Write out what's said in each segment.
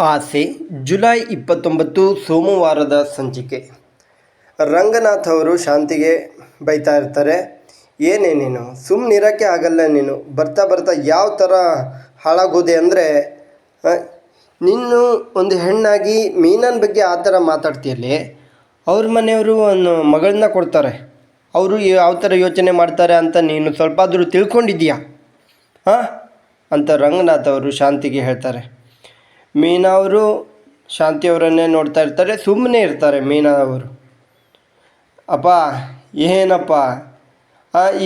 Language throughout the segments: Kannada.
ಆಸೆ, ಜುಲೈ ಇಪ್ಪತ್ತೊಂಬತ್ತು ಸೋಮವಾರದ ಸಂಚಿಕೆ. ರಂಗನಾಥ್ ಅವರು ಶಾಂತಿಗೆ ಬೈತಾ ಇರ್ತಾರೆ. ಏನೇ ನೀನು ಸುಮ್ಮನಿರೋಕ್ಕೆ ಆಗಲ್ಲ ನೀನು. ಬರ್ತಾ ಬರ್ತಾ ಯಾವ ಥರ ಹಾಳಾಗೋದೆ ಅಂದರೆ ನೀನು ಒಂದು ಹೆಣ್ಣಾಗಿ ಮೀನನ ಬಗ್ಗೆ ಆ ಥರ ಮಾತಾಡ್ತೀಯಲ್ಲಿ? ಅವ್ರ ಮನೆಯವರು ಒಂದು ಮಗಳನ್ನ ಕೊಡ್ತಾರೆ. ಅವರು ಯಾವ ಥರ ಯೋಚನೆ ಮಾಡ್ತಾರೆ ಅಂತ ನೀನು ಸ್ವಲ್ಪ ಆದರೂ ತಿಳ್ಕೊಂಡಿದ್ದೀಯಾ? ಹಾಂ? ಅಂತ ರಂಗನಾಥ್ ಅವರು ಶಾಂತಿಗೆ ಹೇಳ್ತಾರೆ. ಮೀನಾ ಅವರು ಶಾಂತಿ ಅವರನ್ನೇ ನೋಡ್ತಾ ಇರ್ತಾರೆ ಸುಮ್ಮನೆ ಇರ್ತಾರೆ ಮೀನಾ ಅವರು. ಅಪ್ಪ ಏನಪ್ಪ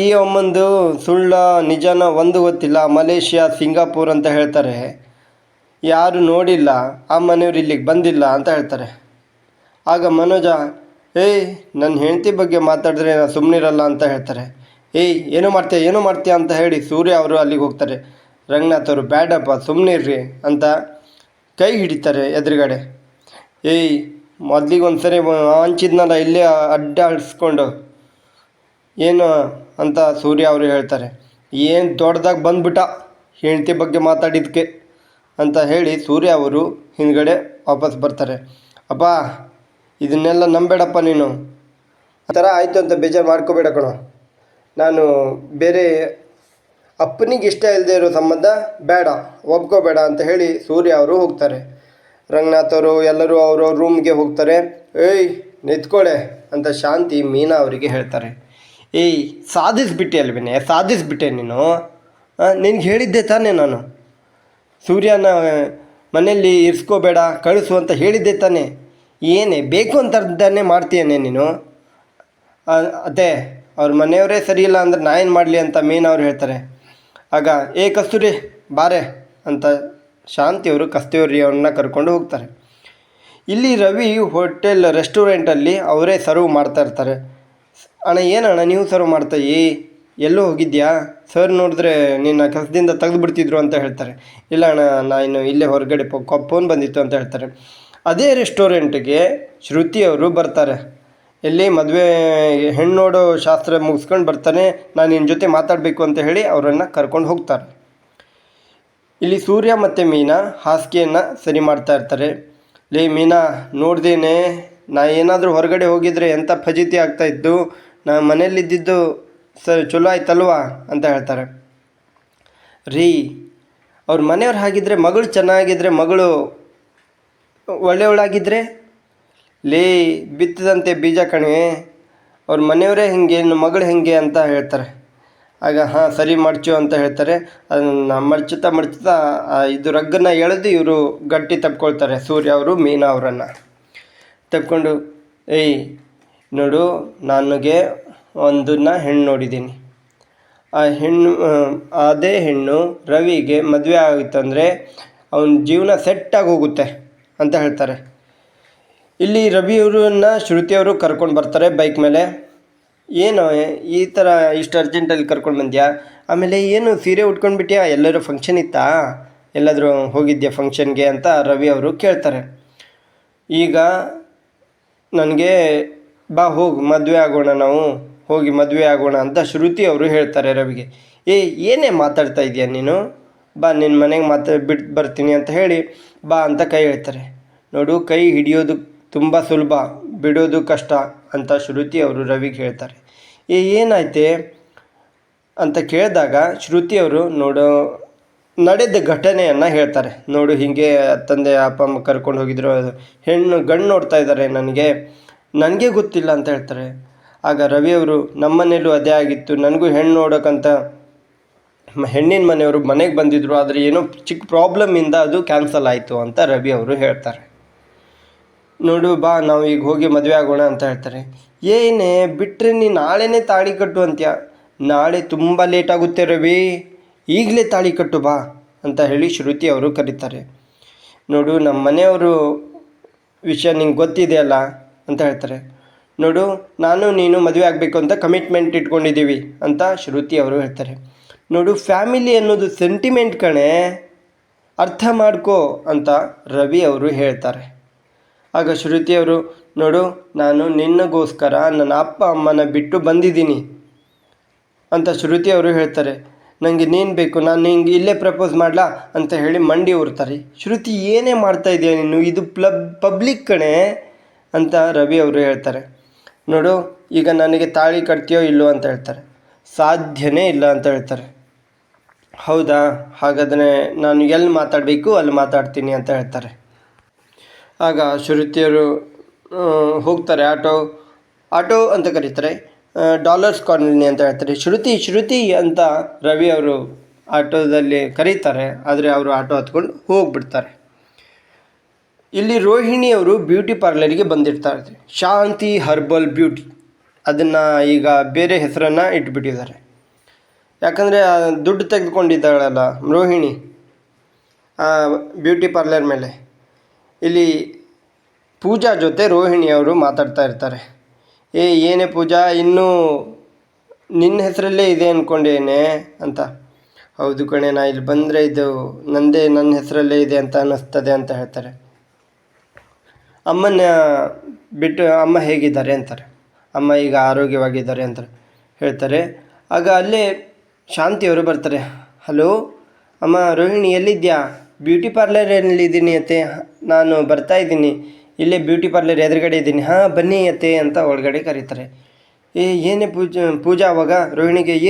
ಈ ಅಮ್ಮಂದು ಸುಳ್ಳ, ನಿಜನ ಒಂದು ಗೊತ್ತಿಲ್ಲ. ಮಲೇಷ್ಯಾ, ಸಿಂಗಾಪುರ್ ಅಂತ ಹೇಳ್ತಾರೆ. ಯಾರು ನೋಡಿಲ್ಲ, ಆ ಮನೆಯವ್ರು ಇಲ್ಲಿಗೆ ಬಂದಿಲ್ಲ ಅಂತ ಹೇಳ್ತಾರೆ. ಆಗ ಮನೋಜ, ಏಯ್ ನನ್ನ ಹೆಂಡತಿ ಬಗ್ಗೆ ಮಾತಾಡಿದ್ರೆ ನಾನು ಸುಮ್ಮನಿರಲ್ಲ ಅಂತ ಹೇಳ್ತಾರೆ. ಏಯ್, ಏನು ಮಾಡ್ತೀಯ ಏನು ಮಾಡ್ತೀಯ ಅಂತ ಹೇಳಿ ಸೂರ್ಯ ಅವರು ಅಲ್ಲಿಗೆ ಹೋಗ್ತಾರೆ. ರಂಗನಾಥ್ ಅವರು, ಬ್ಯಾಡಪ್ಪ ಸುಮ್ಮನಿರ್ರಿ ಅಂತ ಕೈ ಹಿಡಿತಾರೆ ಎದುರುಗಡೆ. ಏಯ್ ಮೊದ್ಲಿಗೆ ಒಂದು ಸರಿ ಹಂಚಿದ್ನಲ್ಲ, ಇಲ್ಲೇ ಅಡ್ಡ ಆಡಿಸ್ಕೊಂಡು ಏನು ಅಂತ ಸೂರ್ಯ ಅವರು ಹೇಳ್ತಾರೆ. ಏನು ದೊಡ್ಡದಾಗಿ ಬಂದ್ಬಿಟ್ಟ ಹೆಂಡತಿ ಬಗ್ಗೆ ಮಾತಾಡಿದ್ದಕ್ಕೆ ಅಂತ ಹೇಳಿ ಸೂರ್ಯ ಅವರು ಹಿಂದ್ಗಡೆ ವಾಪಸ್ ಬರ್ತಾರೆ. ಅಪ್ಪ ಇದನ್ನೆಲ್ಲ ನಂಬೇಡಪ್ಪ ನೀನು. ಆ ಥರ ಆಯಿತು ಅಂತ ಬೇಜಾರು ಮಾಡ್ಕೋಬೇಡ ಕಣೋ. ನಾನು ಬೇರೆ ಅಪ್ಪನಿಗೆ ಇಷ್ಟ ಇಲ್ಲದೆ ಇರೋ ಸಂಬಂಧ ಬೇಡ, ಒಪ್ಕೋಬೇಡ ಅಂತ ಹೇಳಿ ಸೂರ್ಯ ಅವರು ಹೋಗ್ತಾರೆ. ರಂಗನಾಥ್ ಅವರು ಎಲ್ಲರೂ ಅವರ ರೂಮ್ಗೆ ಹೋಗ್ತಾರೆ. ಏಯ್ ನಿಂತ್ಕೊಳ್ಳೆ ಅಂತ ಶಾಂತಿ ಮೀನಾ ಅವರಿಗೆ ಹೇಳ್ತಾರೆ. ಏಯ್, ಸಾಧಿಸ್ಬಿಟ್ಟೆ ಅಲ್ವೇನೆ, ಸಾಧಿಸ್ಬಿಟ್ಟೆ ನೀನು? ನಿನಗೆ ಹೇಳಿದ್ದೆ ತಾನೇ ನಾನು. ಸೂರ್ಯನ ಮನೆಯಲ್ಲಿ ಇರಿಸ್ಕೋಬೇಡ, ಕಳಿಸು ಅಂತ ಹೇಳಿದ್ದೆ ತಾನೇ. ಏನೇ, ಬೇಕು ಅಂತರ್ದಾನೆ ಮಾಡ್ತೀಯನೇ ನೀನು? ಅದೇ, ಅವ್ರ ಮನೆಯವರೇ ಸರಿ ಇಲ್ಲ ಅಂದ್ರೆ ನಾ ಏನು ಮಾಡಲಿ ಅಂತ ಮೀನಾ ಅವ್ರು ಹೇಳ್ತಾರೆ. ಆಗ, ಏ ಕಸ್ತೂರಿ, ಬಾರೆ ಅಂತ ಶಾಂತಿಯವರು ಕಸ್ತೂರಿ ಅವ್ರನ್ನ ಕರ್ಕೊಂಡು ಹೋಗ್ತಾರೆ. ಇಲ್ಲಿ ರವಿ ಹೋಟೆಲ್ ರೆಸ್ಟೋರೆಂಟಲ್ಲಿ ಅವರೇ ಸರ್ವ್ ಮಾಡ್ತಾ ಇರ್ತಾರೆ. ಅಣ್ಣ, ಏನಣ್ಣ ನೀವು ಸರ್ವ್ ಮಾಡ್ತಾ ಏ ಎಲ್ಲೋ ಹೋಗಿದ್ಯಾ? ಸರ್ ನೋಡಿದ್ರೆ ನಿನ್ನ ಕಸದಿಂದ ತೆಗೆದು ಬಿಡ್ತಿದ್ರು ಅಂತ ಹೇಳ್ತಾರೆ. ಇಲ್ಲ ಅಣ್ಣ ನಾನು ಇಲ್ಲೇ ಹೊರಗಡೆ ಫೋನ್ ಬಂದಿತ್ತು ಅಂತ ಹೇಳ್ತಾರೆ. ಅದೇ ರೆಸ್ಟೋರೆಂಟ್ಗೆ ಶ್ರುತಿ ಅವರು ಬರ್ತಾರೆ. ಎಲ್ಲಿ ಮದುವೆ ಹೆಣ್ಣು ಶಾಸ್ತ್ರ ಮುಗಿಸ್ಕೊಂಡು ಬರ್ತಾನೆ, ನಾನು ನಿನ್ನ ಜೊತೆ ಮಾತಾಡಬೇಕು ಅಂತ ಹೇಳಿ ಅವರನ್ನು ಕರ್ಕೊಂಡು ಹೋಗ್ತಾರೆ. ಇಲ್ಲಿ ಸೂರ್ಯ ಮತ್ತು ಮೀನಾ ಹಾಸಿಗೆಯನ್ನು ಸರಿ ಮಾಡ್ತಾ ಇರ್ತಾರೆ. ಲೇ ಮೀನಾ, ನೋಡ್ದೇನೆ, ನಾ ಏನಾದರೂ ಹೊರಗಡೆ ಹೋಗಿದ್ರೆ ಎಂಥ ಫಜೀತಿ ಆಗ್ತಾಯಿತ್ತು ನಾ ಮನೇಲಿದ್ದಿದ್ದು ಸ ಚಲೋ ಆಯ್ತಲ್ವಾ ಅಂತ ಹೇಳ್ತಾರೆ. ರೀ, ಅವ್ರ ಮನೆಯವ್ರು ಹಾಗಿದ್ರೆ ಮಗಳು ಚೆನ್ನಾಗಿದ್ರೆ ಮಗಳು ಒಳ್ಳೆಯವಳಾಗಿದ್ದರೆ ಲೇ, ಬಿತ್ತದಂತೆ ಬೀಜ ಕಣಿವೆ ಅವ್ರ ಮನೆಯವರೇ ಹೇಗೆ ನಮ್ಮ ಮಗಳು ಹೆಂಗೆ ಅಂತ ಹೇಳ್ತಾರೆ. ಆಗ, ಹಾಂ, ಸರಿ ಮಡ್ಚು ಅಂತ ಹೇಳ್ತಾರೆ. ಅದನ್ನು ಮಡಚುತ್ತಾ ಮಡಚುತ್ತಾ ಇದು ರಗ್ಗನ್ನು ಎಳೆದು ಇವರು ಗಟ್ಟಿ ತಪ್ಕೊಳ್ತಾರೆ, ಸೂರ್ಯ ಅವರು, ಮೀನಾ ಅವರನ್ನು. ತಪ್ಕೊಂಡು, ಏಯ್, ನೋಡು, ನನಗೆ ಒಂದನ್ನ ಹೆಣ್ಣು ನೋಡಿದ್ದೀನಿ. ಆ ಹೆಣ್ಣು ಅದೇ ಹೆಣ್ಣು ರವಿಗೆ ಮದುವೆ ಆಗಿತ್ತಂದರೆ ಅವನ ಜೀವನ ಸೆಟ್ಟಾಗಿ ಹೋಗುತ್ತೆ ಅಂತ ಹೇಳ್ತಾರೆ. ಇಲ್ಲಿ ರವಿಯವರನ್ನ ಶ್ರುತಿಯವರು ಕರ್ಕೊಂಡು ಬರ್ತಾರೆ ಬೈಕ್ ಮೇಲೆ. ಏನು, ಈ ಥರ ಇಷ್ಟು ಅರ್ಜೆಂಟಲ್ಲಿ ಕರ್ಕೊಂಡು ಬಂದ್ಯಾ? ಆಮೇಲೆ ಏನು, ಸೀರೆ ಉಟ್ಕೊಂಡ್ಬಿಟ್ಯಾ ಎಲ್ಲರೂ ಫಂಕ್ಷನ್ ಇತ್ತಾ? ಎಲ್ಲಾದರೂ ಹೋಗಿದ್ಯಾ ಫಂಕ್ಷನ್ಗೆ ಅಂತ ರವಿ ಅವರು ಕೇಳ್ತಾರೆ. ಈಗ ನನಗೆ, ಬಾ ಹೋಗಿ, ಮದುವೆ ಆಗೋಣ ನಾವು. ಹೋಗಿ ಮದುವೆ ಆಗೋಣ ಅಂತ ಶ್ರುತಿ ಅವರು ಹೇಳ್ತಾರೆ ರವಿಗೆ. ಏ, ಏನೇ ಮಾತಾಡ್ತಾ ಇದೆಯಾ ನೀನು? ಬಾ ನಿನ್ನ ಮನೆಗೆ ಮಾತಾಡಿ ಬಿಟ್ಟು ಬರ್ತೀನಿ ಅಂತ ಹೇಳಿ ಬಾ ಅಂತ ಕೈ ಹೇಳ್ತಾರೆ ನೋಡು, ಕೈ ಹಿಡಿಯೋದು ತುಂಬ ಸುಲಭ, ಬಿಡೋದು ಕಷ್ಟ ಅಂತ ಶ್ರುತಿ ಅವರು ರವಿಗೆ ಹೇಳ್ತಾರೆ. ಏ, ಏನಾಯ್ತೆ ಅಂತ ಕೇಳಿದಾಗ ಶ್ರುತಿ ಅವರು ನೋಡು, ನಡೆದ ಘಟನೆಯನ್ನು ಹೇಳ್ತಾರೆ. ನೋಡು, ಹೀಗೆ ತಂದೆ, ಅಪ್ಪ, ಅಮ್ಮ ಕರ್ಕೊಂಡು ಹೋಗಿದ್ರು ಹೆಣ್ಣು, ಗಂಡು ನೋಡ್ತಾ ಇದ್ದಾರೆ ನನಗೆ ನನಗೆ ಗೊತ್ತಿಲ್ಲ ಅಂತ ಹೇಳ್ತಾರೆ. ಆಗ ರವಿಯವರು ನಮ್ಮನೇಲೂ ಅದೇ ಆಗಿತ್ತು, ನನಗೂ ಹೆಣ್ಣು ನೋಡೋಕ್ಕಂತ ಹೆಣ್ಣಿನ ಮನೆಯವರು ಮನೆಗೆ ಬಂದಿದ್ದರು ಆದರೆ ಏನೋ ಚಿಕ್ಕ ಪ್ರಾಬ್ಲಮ್ಮಿಂದ ಅದು ಕ್ಯಾನ್ಸಲ್ ಆಯಿತು ಅಂತ ರವಿ ಅವರು ಹೇಳ್ತಾರೆ. ನೋಡು, ಬಾ, ನಾವು ಈಗ ಹೋಗಿ ಮದುವೆ ಆಗೋಣ ಅಂತ ಹೇಳ್ತಾರೆ. ಏನೇ ಬಿಟ್ಟರೆ ನೀ ನಾಳೆನೇ ತಾಳಿ ಕಟ್ಟು ಅಂತ್ಯ? ನಾಳೆ ತುಂಬ ಲೇಟ್ ಆಗುತ್ತೆ ರವಿ. ಈಗಲೇ ತಾಳಿ ಕಟ್ಟು ಬಾ ಅಂತ ಹೇಳಿ ಶ್ರುತಿ ಅವರು ಕರೀತಾರೆ. ನೋಡು, ನಮ್ಮ ಮನೆಯವರು ವಿಷಯ ನಿಂಗೆ ಗೊತ್ತಿದೆಯಲ್ಲ ಅಂತ ಹೇಳ್ತಾರೆ. ನೋಡು, ನಾನು ನೀನು ಮದುವೆ ಆಗಬೇಕು ಅಂತ ಕಮಿಟ್ಮೆಂಟ್ ಇಟ್ಕೊಂಡಿದ್ದೀವಿ ಅಂತ ಶ್ರುತಿ ಅವರು ಹೇಳ್ತಾರೆ. ನೋಡು ಫ್ಯಾಮಿಲಿ ಅನ್ನೋದು ಸೆಂಟಿಮೆಂಟ್ ಕಣೆ. ಅರ್ಥ ಮಾಡ್ಕೋ ಅಂತ ರವಿ ಅವರು ಹೇಳ್ತಾರೆ. ಆಗ ಶ್ರುತಿಯವರು, ನೋಡು, ನಾನು ನಿನ್ನಗೋಸ್ಕರ ನನ್ನ ಅಪ್ಪ ಅಮ್ಮನ ಬಿಟ್ಟು ಬಂದಿದ್ದೀನಿ ಅಂತ ಶ್ರುತಿಯವರು ಹೇಳ್ತಾರೆ. ನನಗೆ ನೀನು ಬೇಕು, ನಾನು ನಿಂಗೆ ಇಲ್ಲೇ ಪ್ರಪೋಸ್ ಮಾಡಲಾ ಅಂತ ಹೇಳಿ ಮಂಡಿ ಉರ್ತಾರೆ ಶ್ರುತಿ, ಏನೇ ಮಾಡ್ತಾ ಇದೆಯಾ ನೀನು? ಇದು ಪ್ಲಬ್, ಪಬ್ಲಿಕ್ ಕಣೆ ಅಂತ ರವಿ ಅವರು ಹೇಳ್ತಾರೆ. ನೋಡು, ಈಗ ನನಗೆ ತಾಳಿ ಕಟ್ತೀಯೋ ಇಲ್ಲೋ ಅಂತ ಹೇಳ್ತಾರೆ. ಸಾಧ್ಯನೇ ಇಲ್ಲ ಅಂತ ಹೇಳ್ತಾರೆ. ಹೌದಾ? ಹಾಗಾದರೆ ನಾನು ಎಲ್ಲಿ ಮಾತಾಡಬೇಕು, ಅಲ್ಲಿ ಮಾತಾಡ್ತೀನಿ ಅಂತ ಹೇಳ್ತಾರೆ. ಆಗ ಶ್ರುತಿಯವರು ಹೋಗ್ತಾರೆ ಆಟೋ. ಆಟೋ ಅಂತ ಕರೀತಾರೆ. ಡಾಲರ್ಸ್ ಕಾಲೋನಿ ಅಂತ ಹೇಳ್ತಾರೆ. ಶ್ರುತಿ ಶ್ರುತಿ ಅಂತ ರವಿ ಅವರು ಆಟೋದಲ್ಲಿ ಕರೀತಾರೆ. ಆದರೆ ಅವರು ಆಟೋ ಹತ್ಕೊಂಡು ಹೋಗ್ಬಿಡ್ತಾರೆ. ಇಲ್ಲಿ ರೋಹಿಣಿ ಅವರು ಬ್ಯೂಟಿ ಪಾರ್ಲರಿಗೆ ಬಂದಿರ್ತಾರೆ. Shanti herbal beauty. ಅದನ್ನು ಈಗ ಬೇರೆ ಹೆಸರನ್ನು ಇಟ್ಬಿಟ್ಟಿದ್ದಾರೆ. ಯಾಕಂದರೆ ದುಡ್ಡು ತೆಗೆದುಕೊಂಡಿದ್ದಾಳಲ್ಲ ರೋಹಿಣಿ ಬ್ಯೂಟಿ ಪಾರ್ಲರ್ ಮೇಲೆ. ಇಲ್ಲಿ ಪೂಜಾ ಜೊತೆ ರೋಹಿಣಿ ಅವರು ಮಾತಾಡ್ತಾ ಇರ್ತಾರೆ. ಏ, ಏನೇ ಪೂಜಾ, ಇನ್ನೂ ನಿನ್ನ ಹೆಸರಲ್ಲೇ ಇದೆ ಅಂದ್ಕೊಂಡೇನೆ ಅಂತ. ಹೌದು ಕಣೆ, ನಾ ಇಲ್ಲಿ ಬಂದರೆ ಇದು ನಂದೇ ನನ್ನ ಹೆಸರಲ್ಲೇ ಇದೆ ಅಂತ ಅನ್ನಿಸ್ತದೆ ಅಂತ ಹೇಳ್ತಾರೆ. ಅಮ್ಮನ ಬಿಟ್ಟು ಅಮ್ಮ ಹೇಗಿದ್ದಾರೆ ಅಂತಾರೆ. ಅಮ್ಮ ಈಗ ಆರೋಗ್ಯವಾಗಿದ್ದಾರೆ ಅಂತ ಹೇಳ್ತಾರೆ. ಆಗ ಅಲ್ಲೇ ಶಾಂತಿಯವರು ಬರ್ತಾರೆ. ಹಲೋ, ಅಮ್ಮ, ರೋಹಿಣಿ ಎಲ್ಲಿದ್ಯಾ? ಬ್ಯೂಟಿ ಪಾರ್ಲರಲ್ಲಿದ್ದೀನಿ ಅತ್ತೆ. ನಾನು ಬರ್ತಾ ಇದ್ದೀನಿ ಇಲ್ಲೇ ಬ್ಯೂಟಿ ಪಾರ್ಲರ್ ಎದುರುಗಡೆ ಇದ್ದೀನಿ ಹಾಂ, ಬನ್ನಿ ಅತ್ತೆ ಅಂತ ಒಳಗಡೆ ಕರೀತಾರೆ. ಏ, ಏನೇ ಪೂಜಾ ಪೂಜಾ ಅವಾಗ ರೋಹಿಣಿಗೆ